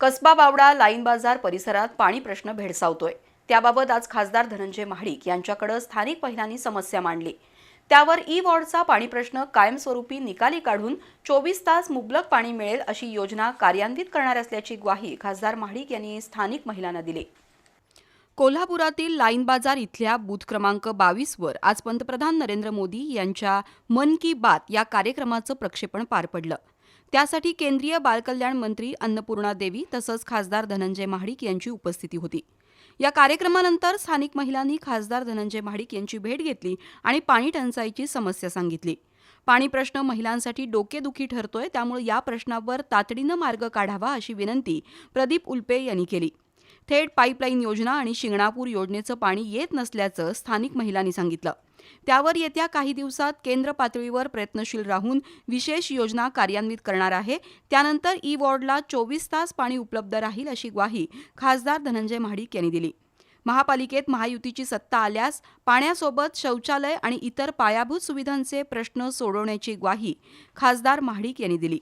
Kasba Bawda line बाजार परिसरात पाणी प्रश्न भेडसावतोय. त्याबाबत आज खासदार धनंजय महाडिक यांच्याकडे स्थानिक महिलांनी समस्या मांडली. त्यावर ई वॉर्डचा पाणी प्रश्न कायमस्वरूपी निकाली काढून चोवीस तास मुबलक पाणी मिळेल अशी योजना कार्यान्वित करणार असल्याची ग्वाही खासदार महाडिक यांनी स्थानिक महिलांना दिली. कोल्हापुरातील लाईन बाजार इथल्या बूथ क्रमांक बावीसवर आज पंतप्रधान नरेंद्र मोदी यांच्या मन की बात या कार्यक्रमाचं प्रक्षेपण पार पडलं. त्यासाठी केंद्रीय बालकल्याण मंत्री अन्नपूर्णा देवी तसंच खासदार धनंजय महाडिक यांची उपस्थिती होती. या कार्यक्रमानंतर स्थानिक महिलांनी खासदार धनंजय महाडिक यांची भेट घेतली आणि पाणी टंचाईची समस्या सांगितली. पाणी प्रश्न महिलांसाठी डोकेदुखी ठरतोय त्यामुळे या प्रश्नावर तातडीनं मार्ग काढावा अशी विनंती प्रदीप उल्पे यांनी केली. थेट पाईपलाईन योजना आणि शिंगणापूर योजनेचं पाणी येत नसल्याचं स्थानिक महिलांनी सांगितलं. त्यावर येत्या काही दिवसात केंद्र पातळीवर प्रयत्नशील राहून विशेष योजना कार्यान्वित करणार आहे. त्यानंतर ई वॉर्डला चोवीस तास पाणी उपलब्ध राहील अशी ग्वाही खासदार धनंजय महाडिक यांनी दिली. महापालिकेत महायुतीची सत्ता आल्यास पाण्यासोबत शौचालय आणि इतर पायाभूत सुविधांचे प्रश्न सोडवण्याची ग्वाही खासदार महाडिक यांनी दिली.